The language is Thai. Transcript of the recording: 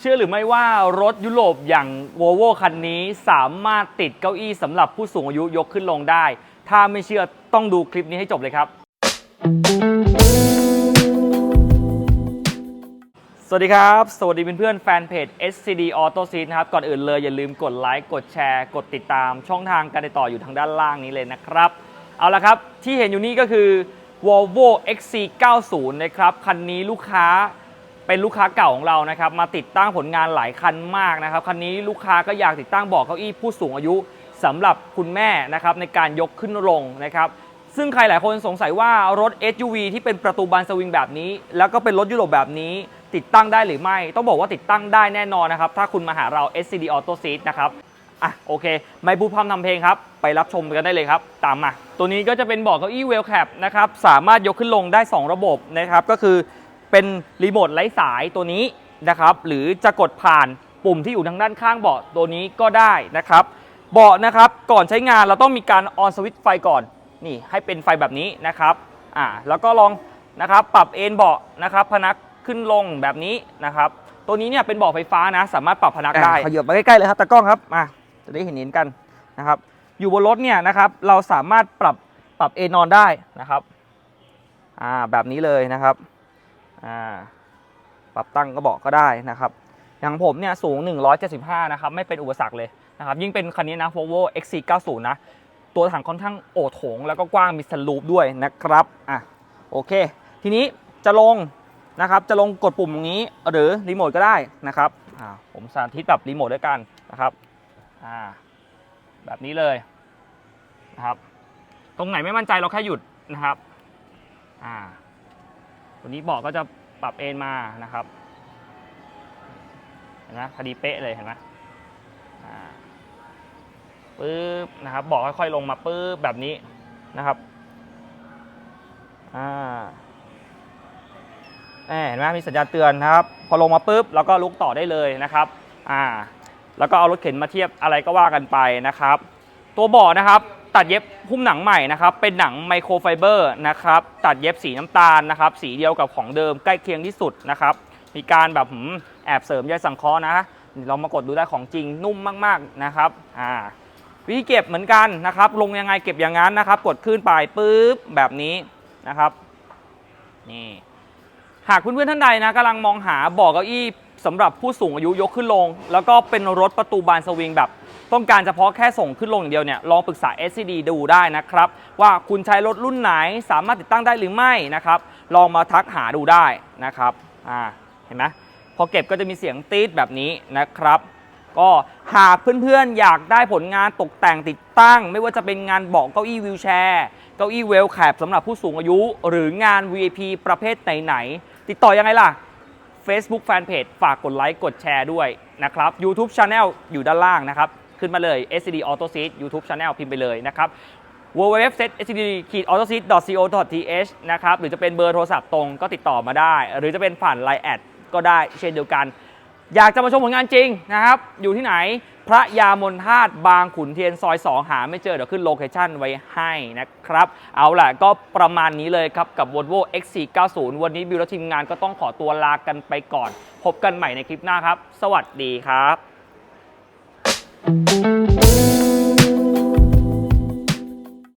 เชื่อหรือไม่ว่ารถยุโรปอย่าง Volvo คันนี้สามารถติดเก้าอี้สำหรับผู้สูงอายุยกขึ้นลงได้ ถ้าไม่เชื่อต้องดูคลิปนี้ให้จบเลยครับ สวัสดีครับ สวัสดีเพื่อนๆแฟนเพจ SCD Auto Seat นะครับ ก่อนอื่นเลยอย่าลืมกดไลค์ กดแชร์ กดติดตามช่องทางการติดต่ออยู่ทางด้านล่างนี้เลยนะครับ เอาละครับ ที่เห็นอยู่นี่ก็คือ Volvo XC90 นะครับ คันนี้ลูกค้า เป็นลูกค้าเก่าของเรานะครับมาติดตั้งผลงานหลายคันมากนะครับคันนี้ลูกค้าก็อยากติดตั้งเบาะเก้าอี้ผู้สูงอายุสำหรับคุณแม่นะครับในการยกขึ้นลงนะครับซึ่งใครหลายคนสงสัยว่ารถ SUV ที่เป็นประตูบานสวิงแบบนี้ แล้วก็เป็นรถยุโรปแบบนี้ ติดตั้งได้หรือไม่ ต้องบอกว่าติดตั้งได้แน่นอนนะครับ ถ้าคุณมาหาเรา SCD Auto Seat นะครับอะโอเค ไม่พูดพร่ำทำเพลงครับ ไปรับชมกันได้เลยครับ ตามมา ตัวนี้ก็จะเป็นเบาะเก้าอี้เวลแคปนะครับ สามารถยกขึ้นลงได้ 2 ระบบนะครับ ก็คือ เป็นรีโมทไร้สายตัวนี้นะครับ หรือจะกดผ่านปุ่มที่อยู่ทางด้านข้างเบาะตัวนี้ก็ได้นะครับ เบาะนะครับก่อนใช้งานเราต้องมีการออนสวิตช์ไฟก่อนนี่ให้เป็นไฟแบบนี้นะครับอ่าแล้วก็ลองนะครับปรับเอนเบาะนะครับพนักขึ้นลงแบบนี้นะครับ ตัวนี้เนี่ยเป็นเบาะไฟฟ้านะ สามารถปรับพนักได้ขยับมาใกล้ๆเลยครับตากล้องครับมาจะได้เห็นเห็นกันนะครับ อยู่บนรถเนี่ยนะครับเราสามารถปรับปรับเอนนอนได้นะครับอ่าแบบนี้เลยนะครับ อ่าปรับตั้งก็บอกก็ได้นะครับ อย่างผมเนี่ยสูง 175 นะครับ ไม่เป็นอุปสรรคเลยนะครับ ยิ่งเป็นคันนี้นะ Volvo XC90 นะ ตัวถังค่อนข้างโอโถง แล้วก็กว้างมีสลูปด้วยนะครับ อะ โอเค ทีนี้จะลงนะครับ จะลงกดปุ่มตรงนี้หรือรีโมทก็ได้นะครับ อ่า ผมสาธิตแบบรีโมทด้วยกันนะครับ อ่า แบบนี้เลยนะครับ ตรงไหนไม่มั่นใจเราแค่หยุดนะครับ อ่า ตัวนี้เบอกก็จะปรับเอนมานะครับเห็นไหมพอดีเป๊ะเลยเห็นไหมปึ๊บนะครับบอกค่อยๆลงมาปึ๊บแบบนี้นะครับอ่าเห็นไหมมีสัญญาณเตือนนะครับ พอลงมาปุ๊บเราก็ลุกต่อได้เลยนะครับอ่าแล้วก็เอารถเข็นมาเทียบอะไรก็ว่ากันไปนะครับ ตัวเบาะนะครับ ตัดเย็บหุ้มหนังใหม่นะครับ เป็นหนังไมโครไฟเบอร์นะครับ ตัดเย็บสีน้ำตาลนะครับ สีเดียวกับของเดิมใกล้เคียงที่สุดนะครับ มีการแบบแอบเสริมใยสังเคราะห์นะเรามากดดูได้ของจริงนุ่มมากๆนะครับอ่าวิธีเก็บเหมือนกันนะครับ ลงยังไงเก็บอย่างนั้นนะครับ กดขึ้นไปปุ๊บแบบนี้นะครับ นี่ หากเพื่อนๆท่านใดนะกำลังมองหาเบอเก้าอี้ สำหรับผู้สูงอายุยกขึ้นลง แล้วก็เป็นรถประตูบานสวิงแบบ ต้องการเฉพาะแค่ส่งขึ้นลงอย่างเดียวเนี่ยลองปรึกษา SCD ดูได้นะครับ ว่าคุณใช้รถรุ่นไหนสามารถติดตั้งได้หรือไม่นะครับ ลองมาทักหาดูได้นะครับอ่าเห็นไหมพอเก็บก็จะมีเสียงตีดแบบนี้นะครับก็หากเพื่อนๆ อยากได้ผลงานตกแต่งติดตั้ง ไม่ว่าจะเป็นงานเบาะเก้าอี้วิวแชร์เก้าอี้เวลแคปสำหรับผู้สูงอายุ หรืองาน VIP ประเภทไหนๆติดต่อยังไงล่ะ Facebook Fanpage ฝากกดไลค์กดแชร์ด้วยนะครับ YouTube Channel อยู่ด้านล่างนะครับ ขึ้นมาเลย SCD Auto Seat YouTube Channel พิมพ์ไปเลยนะครับ www.scd-auto.co.th นะครับ หรือจะเป็นเบอร์โทรศัพท์ตรงก็ติดต่อมาได้ หรือจะเป็นผ่าน Line แอดก็ได้เช่นเดียวกัน อยากจะมาชมผลงานจริงนะครับ อยู่ที่ไหนพระยามนธาตุบางขุนเทียนซอย 2 หาไม่เจอ เดี๋ยวขึ้นโลเคชั่นไว้ให้นะครับ เอาล่ะก็ประมาณนี้เลยครับ กับ Volvo x490 วันนี้บิวและทีมงานก็ต้องขอตัวลากันไปก่อน พบกันใหม่ในคลิปหน้าครับ สวัสดีครับ